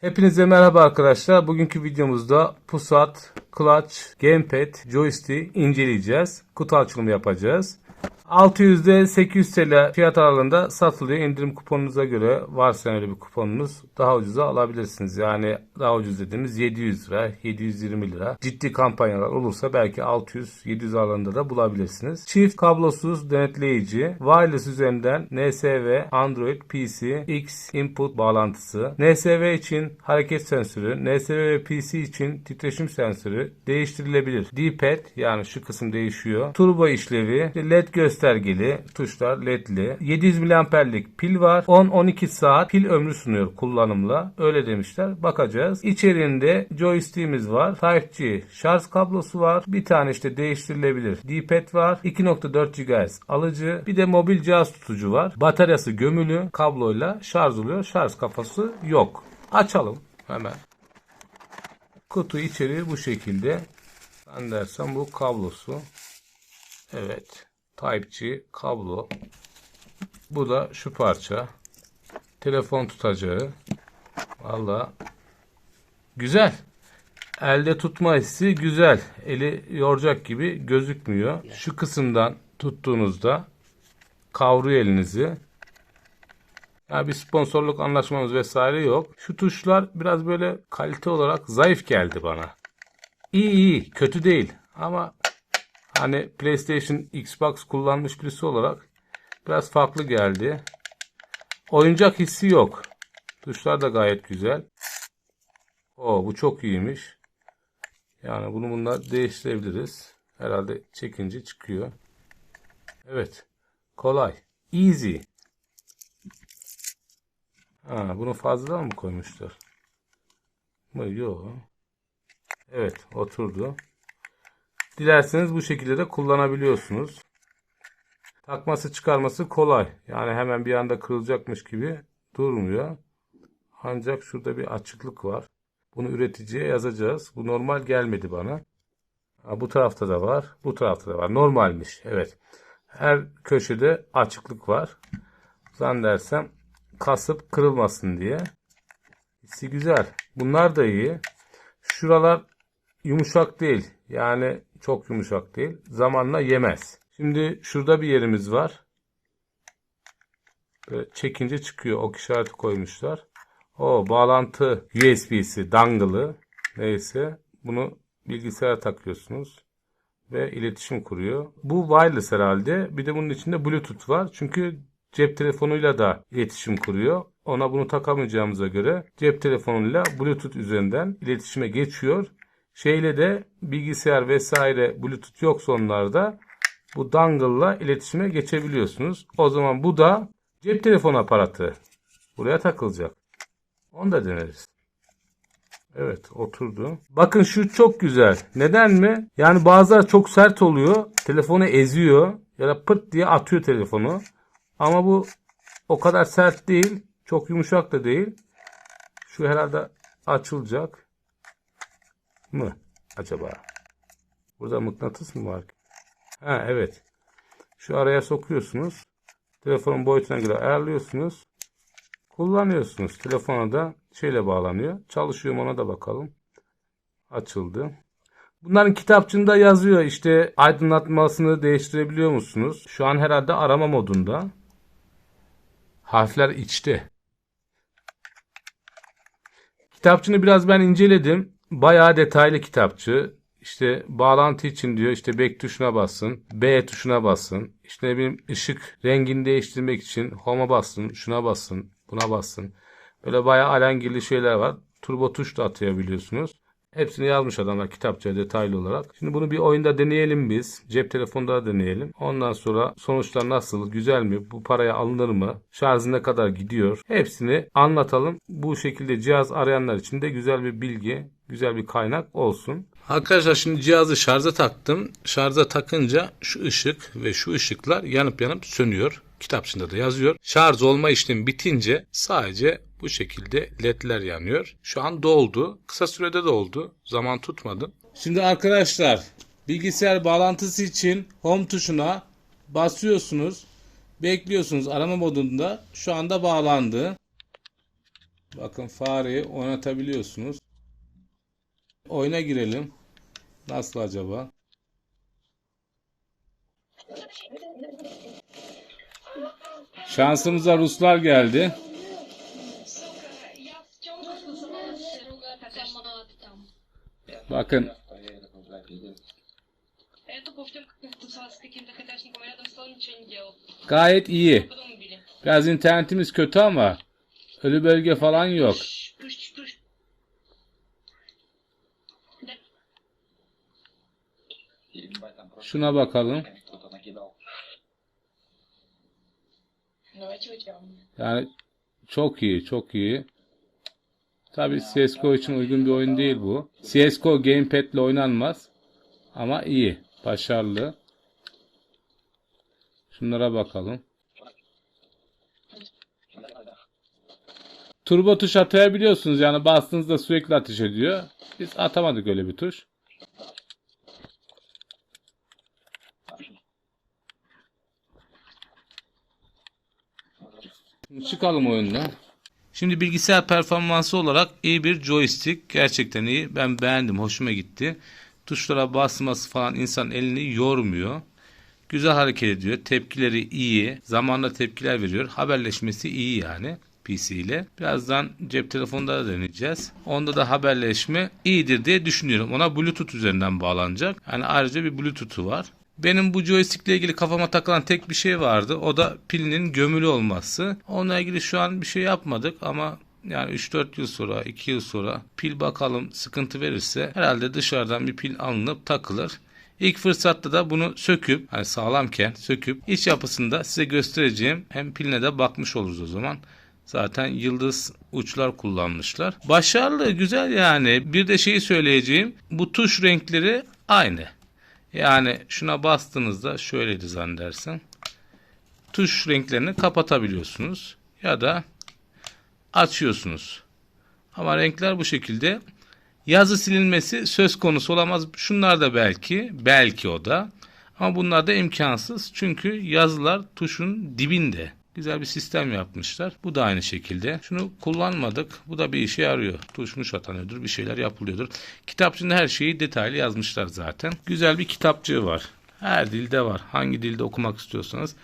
Hepinize merhaba arkadaşlar. Bugünkü videomuzda pusat, clutch, gamepad, joystick inceleyeceğiz. Kutu açılımı yapacağız. 600'de 800 TL fiyat aralığında satılıyor. İndirim kuponunuza göre varsa öyle bir kuponunuz daha ucuza alabilirsiniz. Yani daha ucuz dediğimiz 700 lira, 720 lira. Ciddi kampanyalar olursa belki 600-700 aralığında da bulabilirsiniz. Çift kablosuz denetleyici, wireless üzerinden NSV, Android, PC, X input bağlantısı, NSV için hareket sensörü, NSV ve PC için titreşim sensörü değiştirilebilir. D-pad yani şu kısım değişiyor. Turbo işlevi, LED göstergeli tuşlar ledli. 700 miliamperlik pil var. 10-12 saat pil ömrü sunuyor kullanımla. Öyle demişler. Bakacağız. İçeriğinde joystick'imiz var. Type-C şarj kablosu var. Bir tane işte değiştirilebilir D-pad var. 2.4 GHz alıcı. Bir de mobil cihaz tutucu var. Bataryası gömülü. Kabloyla şarj oluyor. Şarj kafası yok. Açalım hemen. Kutu içeriği bu şekilde. Ben dersem bu kablosu. Evet. Type-C kablo. Bu da şu parça. Telefon tutacağı. Valla güzel. Elde tutma hissi güzel. Eli yoracak gibi gözükmüyor. Şu kısımdan tuttuğunuzda kavruyor elinizi. Ya bir sponsorluk anlaşmamız vesaire yok. Şu tuşlar biraz böyle kalite olarak zayıf geldi bana. İyi iyi, kötü değil ama hani PlayStation, Xbox kullanmış birisi olarak biraz farklı geldi. Oyuncak hissi yok. Tuşlar da gayet güzel. O bu çok iyiymiş. Yani bunu bunlar değiştirebiliriz. Herhalde çekince çıkıyor. Evet. Kolay. Easy. Ha, bunu fazladan mı koymuşlar? Mı? Yok. Evet, oturdu. Dilerseniz bu şekilde de kullanabiliyorsunuz. Takması çıkarması kolay. Yani hemen bir anda kırılacakmış gibi durmuyor. Ancak şurada bir açıklık var. Bunu üreticiye yazacağız. Bu normal gelmedi bana. Bu tarafta da var. Bu tarafta da var. Normalmiş. Evet. Her köşede açıklık var. Zannedersem kasıp kırılmasın diye. Hissi güzel. Bunlar da iyi. Şuralar yumuşak değil. Yani çok yumuşak değil. Zamanla yemez. Şimdi şurada bir yerimiz var. Böyle çekince çıkıyor. Ok işareti koymuşlar. O bağlantı USB'si, dangle'ı neyse bunu bilgisayara takıyorsunuz ve iletişim kuruyor. Bu wireless herhalde. Bir de bunun içinde Bluetooth var. Çünkü cep telefonuyla da iletişim kuruyor. Ona bunu takamayacağımıza göre cep telefonuyla Bluetooth üzerinden iletişime geçiyor. Şeyle de bilgisayar vesaire Bluetooth yoksa onlarda bu dongle'la iletişime geçebiliyorsunuz. O zaman bu da cep telefonu aparatı. Buraya takılacak. Onu da deneriz. Evet oturdu. Bakın şu çok güzel. Neden mi? Yani bazıları çok sert oluyor. Telefonu eziyor. Ya da pırt diye atıyor telefonu. Ama bu o kadar sert değil. Çok yumuşak da değil. Şu herhalde açılacak mı acaba? Burada mıknatıs mı var? Ha evet. Şu araya sokuyorsunuz. Telefonun boyutuna göre ayarlıyorsunuz. Kullanıyorsunuz. Telefona da şeyle bağlanıyor. Çalışıyor ona da bakalım. Açıldı. Bunların kitapçığında yazıyor işte aydınlatmasını değiştirebiliyor musunuz? Şu an herhalde arama modunda. Harfler içte. Kitapçını biraz ben inceledim. Bayağı detaylı kitapçı. İşte bağlantı için diyor işte back tuşuna basın, B tuşuna basın. İşte ne bileyim ışık rengini değiştirmek için home'a basın, şuna basın, buna basın. Böyle bayağı alengirli şeyler var. Turbo tuş da atayabiliyorsunuz. Hepsini yazmış adamlar kitapçıya detaylı olarak. Şimdi bunu bir oyunda deneyelim biz. Cep telefonunda da deneyelim. Ondan sonra sonuçlar nasıl? Güzel mi? Bu paraya alınır mı? Şarjı ne kadar gidiyor? Hepsini anlatalım. Bu şekilde cihaz arayanlar için de güzel bir bilgi, güzel bir kaynak olsun. Arkadaşlar şimdi cihazı şarja taktım. Şarja takınca şu ışık ve şu ışıklar yanıp yanıp sönüyor. Kitapçında da yazıyor. Şarj olma işlemi bitince sadece bu şekilde ledler yanıyor. Şu an doldu. Kısa sürede doldu. Zaman tutmadı. Şimdi arkadaşlar bilgisayar bağlantısı için home tuşuna basıyorsunuz Bekliyorsunuz arama modunda şu anda bağlandı. Bakın fareyi oynatabiliyorsunuz oyuna girelim. Nasıl acaba? Şansımıza Ruslar geldi. Bakın. Gayet iyi. Biraz internetimiz kötü ama ölü bölge falan yok. Şuna bakalım. Yani çok iyi, çok iyi. Tabi CSGO için uygun bir oyun değil bu. CSGO gamepad ile oynanmaz. Ama iyi, başarılı. Şunlara bakalım. Turbo tuş atayabiliyorsunuz yani bastığınızda sürekli ateş ediyor. Biz atamadık öyle bir tuş. Çıkalım oyundan. Şimdi bilgisayar performansı olarak iyi bir joystick. Gerçekten iyi. Ben beğendim. Hoşuma gitti. Tuşlara basması falan insan elini yormuyor. Güzel hareket ediyor. Tepkileri iyi. Zamanla tepkiler veriyor. Haberleşmesi iyi yani. PC ile. Birazdan cep telefonunda da deneyeceğiz. Onda da haberleşme iyidir diye düşünüyorum. Ona Bluetooth üzerinden bağlanacak. Yani ayrıca bir Bluetooth'u var. Benim bu joystick ile ilgili kafama takılan tek bir şey vardı. O da pilinin gömülü olması. Onunla ilgili şu an bir şey yapmadık ama yani 3-4 yıl sonra, 2 yıl sonra pil bakalım sıkıntı verirse herhalde dışarıdan bir pil alınıp takılır. İlk fırsatta da bunu söküp hani sağlamken söküp iç yapısında size göstereceğim. Hem piline de bakmış oluruz o zaman. Zaten yıldız uçlar kullanmışlar. Başarılı, güzel yani. Bir de şeyi söyleyeceğim. Bu tuş renkleri aynı. Yani şuna bastığınızda şöyleydi zannedersem. Tuş renklerini kapatabiliyorsunuz. Ya da açıyorsunuz. Ama renkler bu şekilde. Yazı silinmesi söz konusu olamaz. Şunlar da belki. Belki o da. Ama bunlar da imkansız. Çünkü yazılar tuşun dibinde. Güzel bir sistem yapmışlar. Bu da aynı şekilde. Şunu kullanmadık. Bu da bir işe yarıyor. Tuşmuş atanıyordur. Bir şeyler yapılıyordur. Kitapçında her şeyi detaylı yazmışlar zaten. Güzel bir kitapçığı var. Her dilde var. Hangi dilde okumak istiyorsanız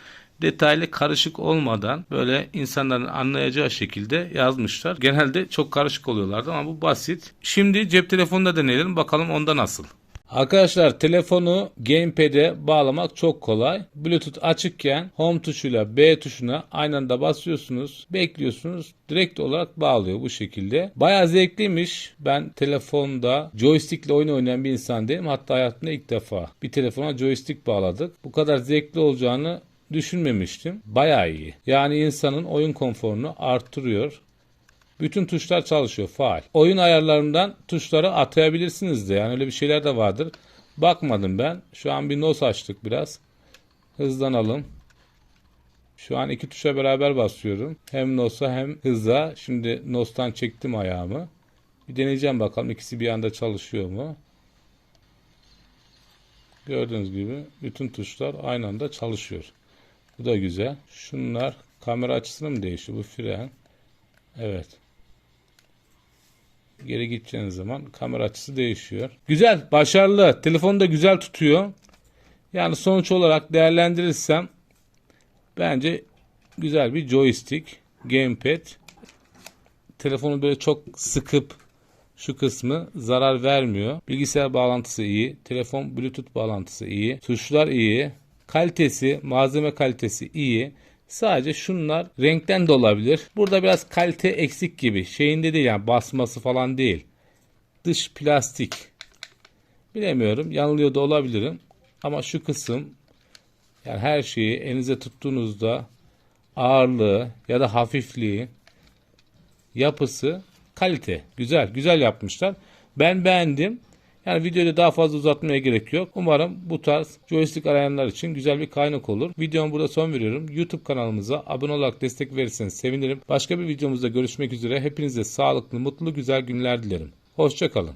detaylı karışık olmadan böyle insanların anlayacağı şekilde yazmışlar. Genelde çok karışık oluyorlardı ama bu basit. Şimdi cep telefonunda deneyelim bakalım onda nasıl. Arkadaşlar telefonu gamepad'e bağlamak çok kolay. Bluetooth açıkken home tuşuyla B tuşuna aynı anda basıyorsunuz. Bekliyorsunuz. Direkt olarak bağlıyor bu şekilde. Bayağı zevkliymiş. Ben telefonda joystick ile oyun oynayan bir insan değilim. Hatta hayatımda ilk defa bir telefona joystick bağladık. Bu kadar zevkli olacağını düşünmemiştim. Bayağı iyi. Yani insanın oyun konforunu arttırıyor. Bütün tuşlar çalışıyor faal. Oyun ayarlarından tuşları atayabilirsiniz de yani öyle bir şeyler de vardır. Bakmadım ben. Şu an bir nos açtık biraz. Hızlanalım. Şu an iki tuşa beraber basıyorum. Hem nosa hem hıza. Şimdi nostan çektim ayağımı. Bir deneyeceğim bakalım ikisi bir anda çalışıyor mu? Gördüğünüz gibi bütün tuşlar aynı anda çalışıyor. Bu da güzel. Şunlar kamera açısını mı değişiyor? Bu fren. Evet. Geri gideceğiniz zaman kamera açısı değişiyor. Güzel, başarılı. Telefonu da güzel tutuyor. Yani sonuç olarak değerlendirirsem bence güzel bir joystick, gamepad. Telefonu böyle çok sıkıp şu kısmı zarar vermiyor. Bilgisayar bağlantısı iyi. Telefon Bluetooth bağlantısı iyi. Tuşlar iyi. Kalitesi, malzeme kalitesi iyi. Sadece şunlar renkten de olabilir. Burada biraz kalite eksik gibi. Şeyinde değil yani basması falan değil. Dış plastik. Bilemiyorum. Yanılıyor da olabilirim. Ama şu kısım yani her şeyi elinize tuttuğunuzda ağırlığı ya da hafifliği yapısı kalite. Güzel. Güzel yapmışlar. Ben beğendim. Yani videoyu da daha fazla uzatmaya gerek yok. Umarım bu tarz joystick arayanlar için güzel bir kaynak olur. Videomu burada son veriyorum. YouTube kanalımıza abone olarak destek verirseniz sevinirim. Başka bir videomuzda görüşmek üzere. Hepinize sağlıklı, mutlu, güzel günler dilerim. Hoşçakalın.